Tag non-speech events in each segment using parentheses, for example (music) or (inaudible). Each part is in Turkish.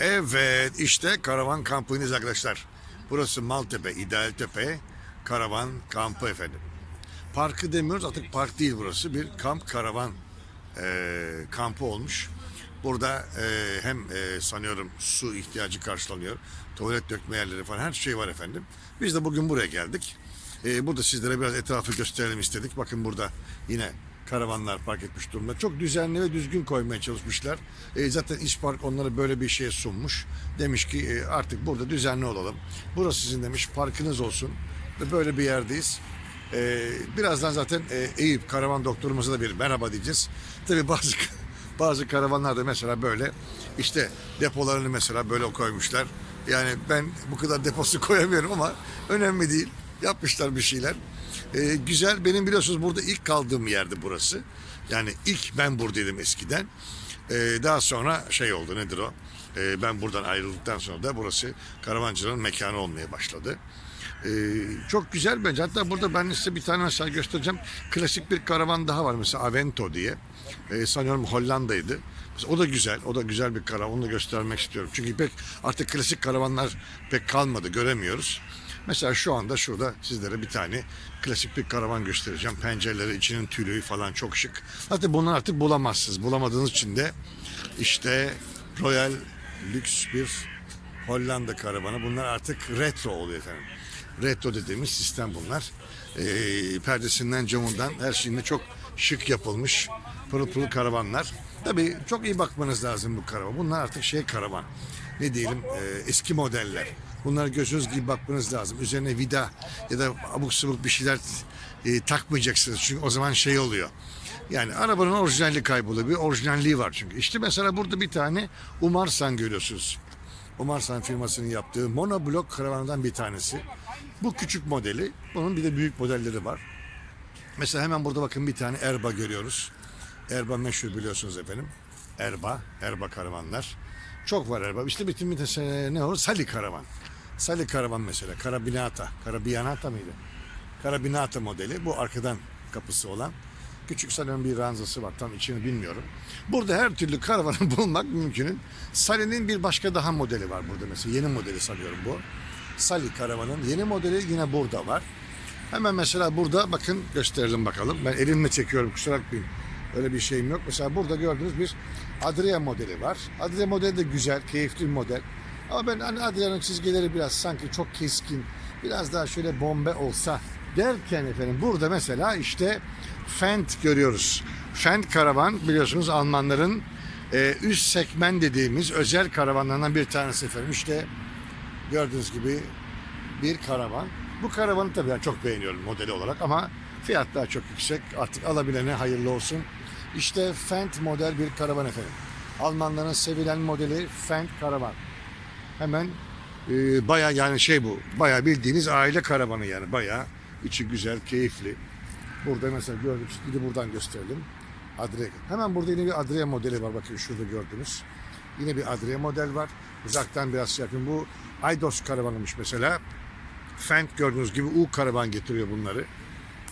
Evet işte karavan kampınız arkadaşlar. Burası Maltepe, İdealtepe karavan kampı efendim. Parkı demiyoruz artık park değil burası. Bir kamp karavan e, kampı olmuş. Burada e, hem e, sanıyorum su ihtiyacı karşılanıyor. Tuvalet dökme yerleri falan her şey var efendim. Biz de bugün buraya geldik. E, burada sizlere biraz etrafı gösterelim istedik. Bakın burada yine karavanlar park etmiş durumda. Çok düzenli ve düzgün koymaya çalışmışlar. E, zaten İspark onları böyle bir şeye sunmuş. Demiş ki e, artık burada düzenli olalım. Burası sizin demiş parkınız olsun. Ve böyle bir yerdeyiz. E, birazdan zaten e, Eyüp karavan doktorumuza da bir merhaba diyeceğiz. Tabii bazı (laughs) bazı karavanlarda mesela böyle işte depolarını mesela böyle koymuşlar. Yani ben bu kadar deposu (laughs) koyamıyorum ama önemli değil. Yapmışlar bir şeyler. Ee, güzel. Benim biliyorsunuz burada ilk kaldığım yerdi burası. Yani ilk ben buradaydım eskiden. Ee, daha sonra şey oldu nedir o? Ee, ben buradan ayrıldıktan sonra da burası karavancının mekanı olmaya başladı. Ee, çok güzel bence. Hatta burada ben size bir tane mesela göstereceğim. Klasik bir karavan daha var mesela Avento diye. Ee, sanıyorum Hollanda'ydı. O da güzel. O da güzel bir karavan. Onu da göstermek istiyorum. Çünkü pek artık klasik karavanlar pek kalmadı. Göremiyoruz. Mesela şu anda şurada sizlere bir tane klasik bir karavan göstereceğim. Pencereleri, içinin tülüğü falan çok şık. Hatta bunu artık bulamazsınız. Bulamadığınız için de işte Royal lüks bir Hollanda karavanı. Bunlar artık retro oluyor efendim. Retro dediğimiz sistem bunlar. Ee, perdesinden, camından her şeyinde çok şık yapılmış pırıl pırıl karavanlar. Tabii çok iyi bakmanız lazım bu karavan. Bunlar artık şey karavan. Ne diyelim e, eski modeller. Bunlara gözünüz gibi bakmanız lazım. Üzerine vida ya da abuk sabuk bir şeyler e, takmayacaksınız. Çünkü o zaman şey oluyor. Yani arabanın orijinalliği kayboluyor. Bir orijinalliği var çünkü. İşte mesela burada bir tane Umarsan görüyorsunuz. Umarsan firmasının yaptığı monoblok karavandan bir tanesi. Bu küçük modeli. Bunun bir de büyük modelleri var. Mesela hemen burada bakın bir tane Erba görüyoruz. Erba meşhur biliyorsunuz efendim. Erba, Erba karavanlar. Çok var Erba. İşte bütün bir de ne olur? Sali karavan. Sali karavan mesela. Karabinata. Karabinata mıydı? Karabinata modeli. Bu arkadan kapısı olan. Küçük sanıyorum bir ranzası var. Tam içini bilmiyorum. Burada her türlü karavanı (laughs) bulmak mümkün. Sali'nin bir başka daha modeli var burada mesela. Yeni modeli sanıyorum bu. Sali karavanın yeni modeli yine burada var. Hemen mesela burada bakın gösterelim bakalım. Ben elimle çekiyorum kusura bakmayın. Öyle bir şeyim yok. Mesela burada gördüğünüz bir Adria modeli var. Adria modeli de güzel, keyifli bir model. Ama ben hani Adria'nın çizgileri biraz sanki çok keskin, biraz daha şöyle bombe olsa derken efendim burada mesela işte Fendt görüyoruz. Fendt karavan biliyorsunuz Almanların e, üst segment dediğimiz özel karavanlarından bir tanesi efendim. İşte gördüğünüz gibi bir karavan. Bu karavanı tabii ben çok beğeniyorum modeli olarak ama fiyatlar çok yüksek. Artık alabilene hayırlı olsun. İşte Fendt model bir karavan efendim. Almanların sevilen modeli Fendt karavan. Hemen e, baya yani şey bu. Baya bildiğiniz aile karavanı yani. Baya içi güzel, keyifli. Burada mesela gördüğünüz gibi buradan gösterelim. Adria. Hemen burada yine bir Adria modeli var. Bakın şurada gördünüz. Yine bir Adria model var. Uzaktan biraz şey yapayım. Bu Aydos karavanıymış mesela. Fendt gördüğünüz gibi U karavan getiriyor bunları.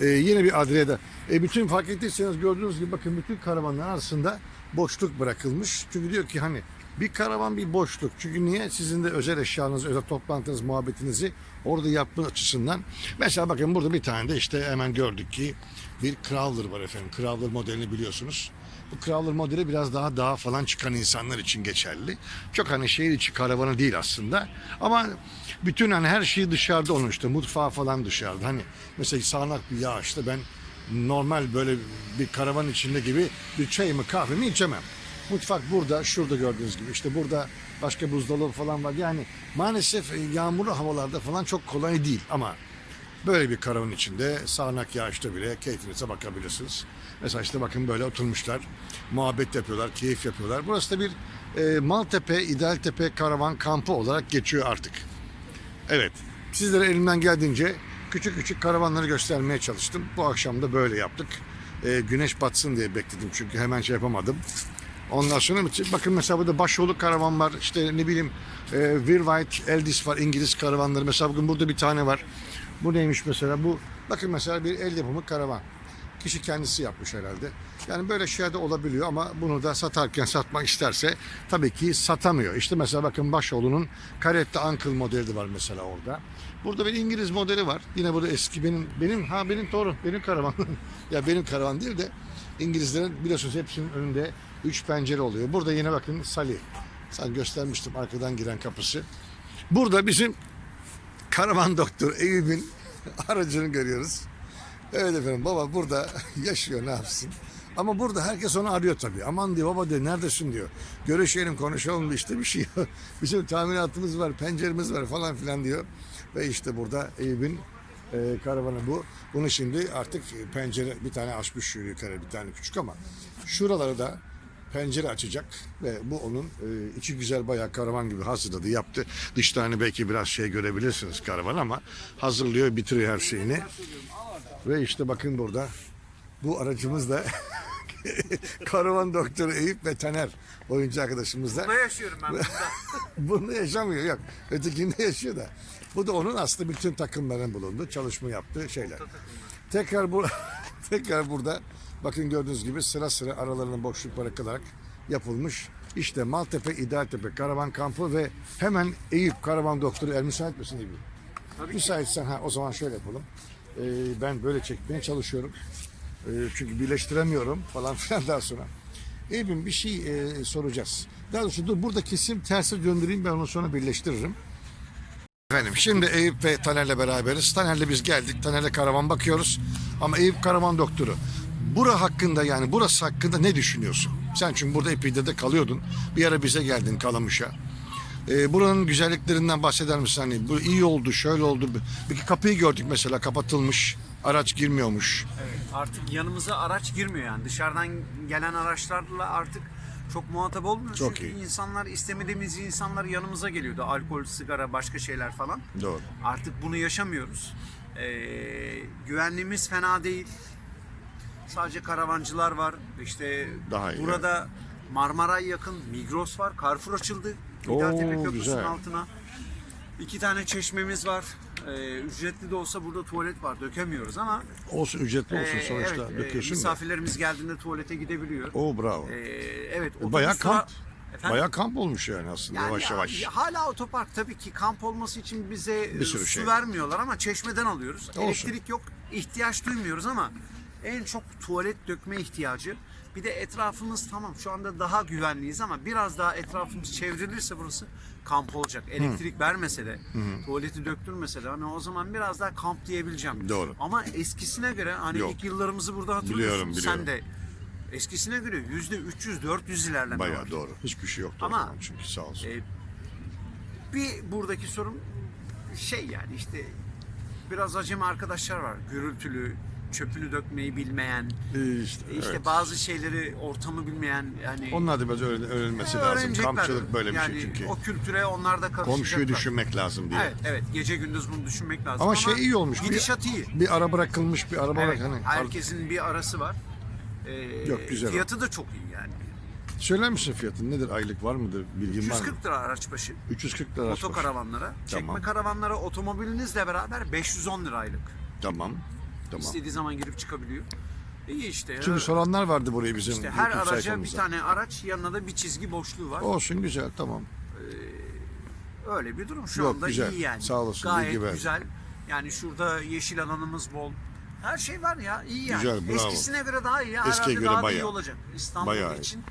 Ee, yine bir Adria'da. E, bütün fark ettiyseniz gördüğünüz gibi bakın bütün karavanlar arasında boşluk bırakılmış. Çünkü diyor ki hani bir karavan bir boşluk. Çünkü niye? Sizin de özel eşyanız, özel toplantınız, muhabbetinizi orada yapma açısından. Mesela bakın burada bir tane de işte hemen gördük ki bir Crawler var efendim. Crawler modelini biliyorsunuz. Bu Crawler modeli biraz daha dağa falan çıkan insanlar için geçerli. Çok hani şehir içi karavanı değil aslında. Ama bütün hani her şeyi dışarıda onun işte mutfağı falan dışarıda. Hani mesela sağanak bir yağışta ben normal böyle bir karavan içinde gibi bir çayımı kahvemi içemem. Mutfak burada, şurada gördüğünüz gibi. İşte burada başka buzdolabı falan var. Yani maalesef yağmurlu havalarda falan çok kolay değil ama Böyle bir karavan içinde sağanak yağışta bile keyfinize bakabilirsiniz. Mesela işte bakın böyle oturmuşlar, muhabbet yapıyorlar, keyif yapıyorlar. Burası da bir e, Maltepe, İdealtepe karavan kampı olarak geçiyor artık. Evet, sizlere elimden geldiğince küçük küçük karavanları göstermeye çalıştım. Bu akşam da böyle yaptık. E, güneş batsın diye bekledim çünkü hemen şey yapamadım. Ondan sonra bakın mesela burada Başoğlu karavan var. İşte ne bileyim e, White, Eldis var İngiliz karavanları. Mesela bugün burada bir tane var. Bu neymiş mesela? Bu bakın mesela bir el yapımı karavan. kişi kendisi yapmış herhalde. Yani böyle şeyler de olabiliyor ama bunu da satarken (laughs) satmak isterse tabii ki satamıyor. İşte mesela bakın Başoğlu'nun Caretta Uncle modeli var mesela orada. Burada bir İngiliz modeli var. Yine burada eski benim benim ha benim doğru benim karavan. (laughs) ya benim karavan değil de İngilizlerin biliyorsunuz hepsinin önünde üç pencere oluyor. Burada yine bakın Sali. Sen göstermiştim arkadan giren kapısı. Burada bizim karavan (laughs) doktor Eyüp'ün (laughs) aracını görüyoruz. Evet efendim baba burada (laughs) yaşıyor ne yapsın. Ama burada herkes onu arıyor tabii. Aman diyor baba diyor neredesin diyor. Görüşelim konuşalım işte bir şey. Bizim tahminatımız var penceremiz var falan filan diyor. Ve işte burada Eyüp'ün e, karavanı bu. Bunu şimdi artık pencere bir tane açmış yukarı bir tane küçük ama şuraları da pencere açacak ve bu onun e, içi güzel bayağı karavan gibi hazırladı yaptı. Dışta hani belki biraz şey görebilirsiniz karavan ama hazırlıyor bitiriyor her şeyini. Ve işte bakın burada bu aracımız da (laughs) karavan doktoru Eyüp ve Taner oyuncu arkadaşımız da. Burada yaşıyorum ben burada. (laughs) Bunda yaşamıyor yok. Ötekinde yaşıyor da. Bu da onun aslında bütün takımların bulundu. Çalışma yaptığı şeyler. Tekrar bu (laughs) tekrar burada bakın gördüğünüz gibi sıra sıra aralarında boşluklara kalarak yapılmış. İşte Maltepe, İdealtepe Karavan Kampı ve hemen Eyüp Karavan Doktoru El müsait misin Eyüp? Tabii Müsaitsen ha o zaman şöyle yapalım. Ee, ben böyle çekmeye çalışıyorum. Ee, çünkü birleştiremiyorum falan (laughs) filan daha sonra. Eyüp'üm bir şey e, soracağız. Daha doğrusu dur burada kesim tersi döndüreyim ben onu sonra birleştiririm. Efendim şimdi Eyüp ve Taner'le beraberiz. Taner'le biz geldik. Taner'le karavan bakıyoruz. Ama Eyüp karavan doktoru. Bura hakkında yani burası hakkında ne düşünüyorsun? Sen çünkü burada epeyde de kalıyordun. Bir ara bize geldin Kalamış'a. Ee, buranın güzelliklerinden bahseder misin? Hani bu iyi oldu, şöyle oldu. Bir kapıyı gördük mesela kapatılmış. Araç girmiyormuş. Evet, artık yanımıza araç girmiyor yani. Dışarıdan gelen araçlarla artık çok muhatap olmuyoruz. Çok Çünkü iyi. insanlar istemediğimiz insanlar yanımıza geliyordu. Alkol, sigara, başka şeyler falan. Doğru. Artık bunu yaşamıyoruz. Ee, güvenliğimiz fena değil. Sadece karavancılar var. İşte Daha iyi, burada Marmaray yakın Migros var. Carrefour açıldı. Oo, İdealtepe Köprüsü'nün güzel. altına. İki tane çeşmemiz var. Ee, ücretli de olsa burada tuvalet var. Dökemiyoruz ama Olsun ücretli olsun ee, sonuçta evet, e, döküyorsun da. misafirlerimiz geldiğinde tuvalete gidebiliyor. Oo bravo. Ee, evet. Bayağı kamp. Efendim? Bayağı kamp olmuş yani aslında Yani yavaş yavaş. ya- Hala otopark tabii ki kamp olması için bize e, sürü su şey. vermiyorlar ama çeşmeden alıyoruz. Olsun. Elektrik yok, ihtiyaç duymuyoruz ama en çok tuvalet dökme ihtiyacı. Bir de etrafımız tamam şu anda daha güvenliyiz ama biraz daha etrafımız çevrilirse burası kamp olacak. Elektrik vermese de, tuvaleti döktürmese de hani o zaman biraz daha kamp diyebileceğim. Doğru. Ama eskisine göre hani Yok. ilk yıllarımızı burada hatırlıyorsun. Biliyorum. Sen de eskisine göre yüzde 300-400 ilerleme Bayağı var. doğru. Hiçbir şey yoktu Ama- çünkü sağ olsun. E, bir buradaki sorun şey yani işte biraz acemi arkadaşlar var. Gürültülü, çöpünü dökmeyi bilmeyen, işte, işte evet. bazı şeyleri ortamı bilmeyen yani Onlar da biraz öğren- öğrenilmesi lazım. öğrenecekler. Kampçılık böyle bir yani şey çünkü. O kültüre onlar da karışacaklar. Komşuyu düşünmek lazım diye. Evet, evet. Gece gündüz bunu düşünmek lazım. Ama şey iyi olmuş. Gidişat bir, iyi. Bir ara bırakılmış bir araba Evet, bırak hani. herkesin bir arası var. Ee, Yok, güzel o. Fiyatı da çok iyi yani. Söyler misin fiyatını? Nedir aylık var mıdır? Bilgin var mı? 140 lira araç başı. 340 lira. Otokaravanlara. Çekme Tamam. karavanlara otomobilinizle beraber 510 lira aylık. Tamam. Tamam. İstediği zaman girip çıkabiliyor. İyi işte. Çünkü soranlar vardı burayı bizim işte her araca bir sayfamızda. tane araç yanına da bir çizgi boşluğu var. Olsun güzel tamam. Öyle bir durum şu Yok, anda güzel. iyi yani. Sağ olasın, Gayet bilgi güzel. Yani şurada yeşil alanımız bol. Her şey var ya iyi yani. Güzel, bravo. Eskisine göre daha iyi. ya. Eskiye Herhalde göre daha da iyi bayağı. olacak. İstanbul Bayağı iyi. için. e,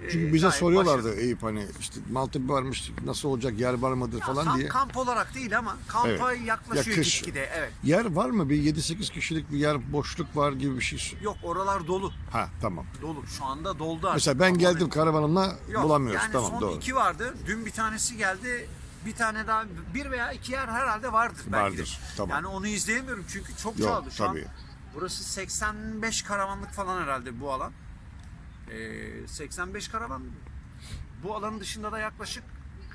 Çünkü bize gayet soruyorlardı başarılı. Eyüp hani işte Maltepe varmış nasıl olacak yer var mıdır Ya falan tam diye. kamp olarak değil ama kampa Evet. yaklaşıyor Ya kış. gitgide. Evet. Yer var mı? Bir 7-8 kişilik bir yer boşluk var gibi bir şey. Yok oralar dolu. Ha tamam. Dolu. Şu anda doldu artık. Mesela ben Ama geldim karavanımla Yok, bulamıyoruz. Yani tamam son doğru. iki vardı. Dün bir tanesi geldi. Bir tane daha bir veya iki yer herhalde vardır belki de. Vardır, tamam. Yani onu izleyemiyorum çünkü çok Yok, çoğaldı. Şu tabii. an burası 85 karavanlık falan herhalde bu alan. Ee, 85 karavan. Bu alanın dışında da yaklaşık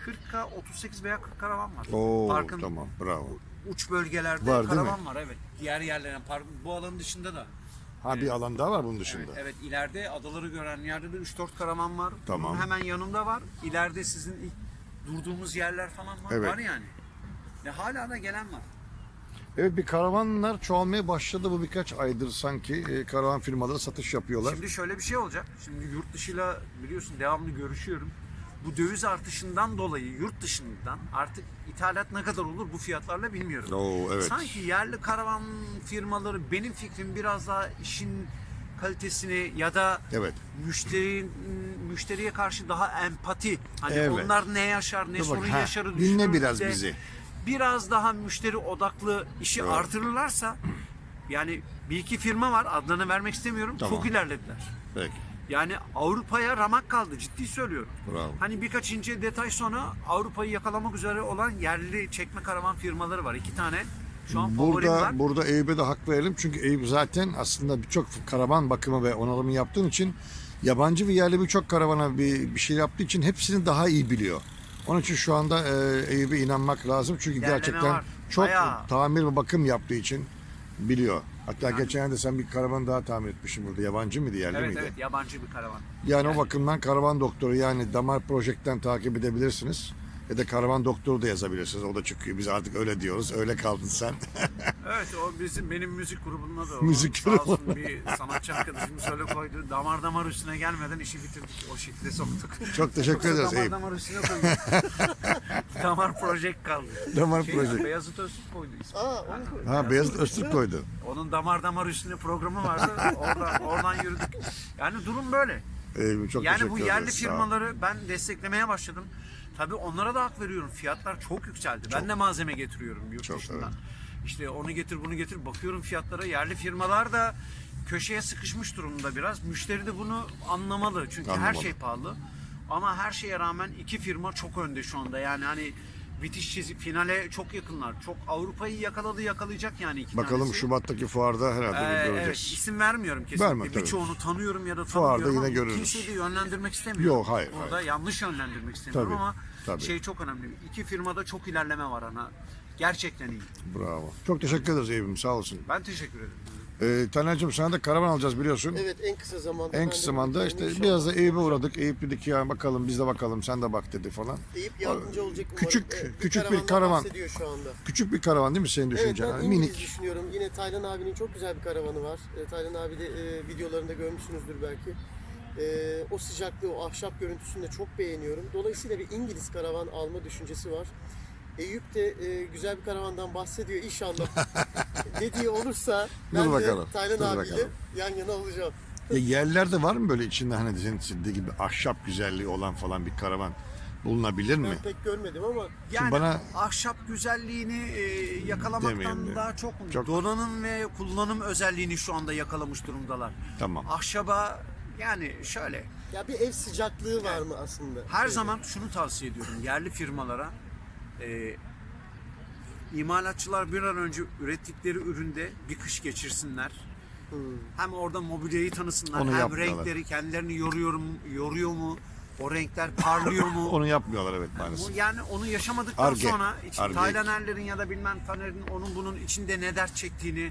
40'a 38 veya 40 karavan var. Oo Parkın tamam bravo. uç bölgelerde Var, değil karavan var evet. Diğer yerlerden park bu alanın dışında da. Ha bir alan daha var bunun dışında. Evet, evet ileride adaları gören yerde de 3-4 karavan var. Tamam. Bunun hemen yanında var. İleride sizin ilk durduğumuz yerler falan var. Evet. Var yani. Ve hala da gelen var. Evet bir karavanlar çoğalmaya başladı bu birkaç aydır sanki. E, karavan firmaları satış yapıyorlar. Şimdi şöyle bir şey olacak. Şimdi yurt dışıyla biliyorsun devamlı görüşüyorum. Bu döviz artışından dolayı yurt dışından artık ithalat ne kadar olur bu fiyatlarla bilmiyorum. Oo, evet. Sanki yerli karavan firmaları benim fikrim biraz daha işin kalitesini ya da Evet. müşteri müşteriye karşı daha empati. Hani Evet. onlar ne yaşar, ne Dur bak, sorun ha, yaşarı dinle düşünür biraz de bizi. Biraz daha müşteri odaklı işi Evet. artırırlarsa yani bir iki firma var adlarını vermek istemiyorum. Tamam. Çok ilerlediler. Peki. Yani Avrupa'ya ramak kaldı ciddi söylüyorum. Bravo. Hani birkaç ince detay sonra Avrupa'yı yakalamak üzere olan yerli çekme karavan firmaları var. iki tane. Şu an Burada var. burada Eyüp'e de hak verelim çünkü Eyüp zaten aslında birçok karavan bakımı ve onarımı yaptığın için yabancı ve yerli birçok karavana bir, bir şey yaptığı için hepsini daha iyi biliyor. Onun için şu anda e, Eyüp'e inanmak lazım çünkü Yerleme gerçekten var. çok Bayağı. tamir ve bakım yaptığı için biliyor. Hatta geçen de sen bir karavan daha tamir etmişsin burada. Yabancı mıydı, yerli Evet miydi? evet yabancı bir karavan. Yani, o bakımdan karavan doktoru yani Damar Project'ten takip edebilirsiniz. Ya da karavan doktoru da yazabilirsiniz. O da çıkıyor. Biz artık öyle diyoruz. Öyle kaldın sen. (laughs) Evet o bizim benim müzik grubunda da o. Müzik Sağ olsun grubu. bir sanatçı arkadaşımız öyle koydu. Damar damar üstüne gelmeden işi bitirdik. O şekilde soktuk. Çok teşekkür Yoksa ederiz Damar Eyüp. damar üstüne koyduk. (laughs) damar Project kaldı. Damar Şey, Project. Beyazıt Öztürk koydu ismi. Aa, onu koy. Ha Beyazıt Öztürk koydu. Onun damar damar üstüne programı vardı. Oradan, oradan yürüdük. Yani durum böyle. Eyüp, çok yani teşekkür bu ederiz. yerli Sağ ol. firmaları ben desteklemeye başladım. Tabii onlara da hak veriyorum. Fiyatlar çok yükseldi. Ben de malzeme getiriyorum yurt Çok, dışından. İşte onu getir bunu getir. Bakıyorum fiyatlara. Yerli firmalar da köşeye sıkışmış durumda biraz. Müşteri de bunu anlamalı. Çünkü her Anlamalı. şey pahalı. Ama her şeye rağmen iki firma çok önde şu anda. Yani hani bitiş çizik finale çok yakınlar. Çok Avrupa'yı yakaladı yakalayacak yani iki Bakalım tanesi. Şubat'taki fuarda herhalde Ee, bir evet, göreceğiz. isim vermiyorum kesinlikle. Verme, tabii. Birçoğunu tanıyorum ya da Fuarda tanımıyorum yine ama görürüz. kimseyi de yönlendirmek istemiyorum. Yok, hayır, Orada hayır. yanlış yönlendirmek istemiyorum Tabii, ama tabii. şey çok önemli. İki firmada çok ilerleme var ana. Gerçekten iyi. Bravo. Çok teşekkür ederiz Eyüp'üm sağ olsun. Ben teşekkür ederim. Ee, Taner'cim sana da karavan alacağız biliyorsun. Evet en kısa zamanda. En kısa zamanda işte biraz da Eyüp'e uğradık. Eyüp dedi ki ya bakalım biz de bakalım sen de bak dedi falan. Eyüp yardımcı olacak umarım. Küçük- Evet, küçük bir karavan. şu anda. Küçük bir karavan değil mi senin Evet düşüncen? ben Yani minik. düşünüyorum. Yine Taylan abinin çok güzel bir karavanı var. E, Taylan abi de e, videolarında görmüşsünüzdür belki. E, o sıcaklığı, o ahşap görüntüsünü de çok beğeniyorum. Dolayısıyla bir İngiliz karavan alma düşüncesi var. Eyüp de e, güzel bir karavandan bahsediyor inşallah. (laughs) Dediği olursa ben Dur bakalım, de Taylan dur abiyle bakalım. yan yana alacağım. Ya yerlerde var mı böyle içinde hani senin gibi ahşap güzelliği olan falan bir karavan bulunabilir mi? Ben pek görmedim ama Yani bana- ahşap güzelliğini e, yakalamaktan daha çok, Çok- donanım ve kullanım özelliğini şu anda yakalamış durumdalar. Tamam. Ahşaba yani şöyle ya bir ev sıcaklığı var mı aslında? Her Şeyde. zaman şunu tavsiye ediyorum yerli firmalara e, imalatçılar bir an önce ürettikleri üründe bir kış geçirsinler. Hem orada mobilyayı tanısınlar Onu hem yapmıyorlar. renkleri kendilerini yoruyor mu, yoruyor mu? O renkler parlıyor mu? (laughs) Onu yapmıyorlar evet Bu- maalesef. yani onu yaşamadıktan Ar-Ge. sonra Ar-Ge. Taylanerlerin ya da bilmem Taner'in onun bunun içinde ne dert çektiğini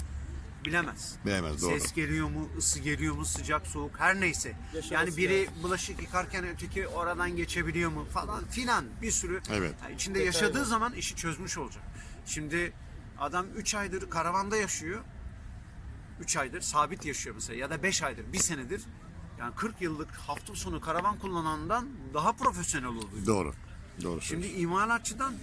bilemez. Bilemez, doğru. Ses geliyor mu, ısı geliyor mu, sıcak soğuk her neyse. Yaşaması yani biri bulaşık yıkarken öteki oradan geçebiliyor mu falan filan bir sürü. Evet. Yani içinde Detay yaşadığı var. zaman işi çözmüş olacak. Şimdi adam 3 aydır karavanda yaşıyor. 3 aydır sabit yaşıyor mesela ya da 5 aydır, 1 senedir. Yani 40 yıllık hafta sonu karavan kullanandan daha profesyonel oluyor. Doğru. Doğru. Şimdi imalatçıdan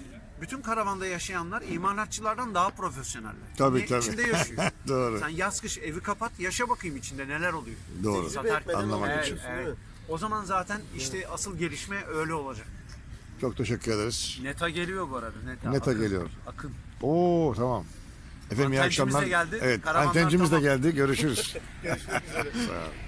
bütün karavanda yaşayanlar imalatçılardan daha profesyoneller. Tabii, Niye? tabii. İçinde yaşıyor. (laughs) Doğru. Sen yaz kış evi kapat yaşa bakayım içinde neler oluyor. Doğru. Satar- etmeden Anlamak Evet, için. evet. O zaman zaten işte asıl gelişme öyle olacak. çok teşekkür ederiz. Neta geliyor bu arada. Neta, Neta Akın. geliyor. Akın. Oo tamam. Efendim iyi Antencimiz de akşamlar. geldi. Evet, Karavanlar antencimiz de tamam. geldi. Görüşürüz. (laughs) Görüşmek üzere. Sağ ol.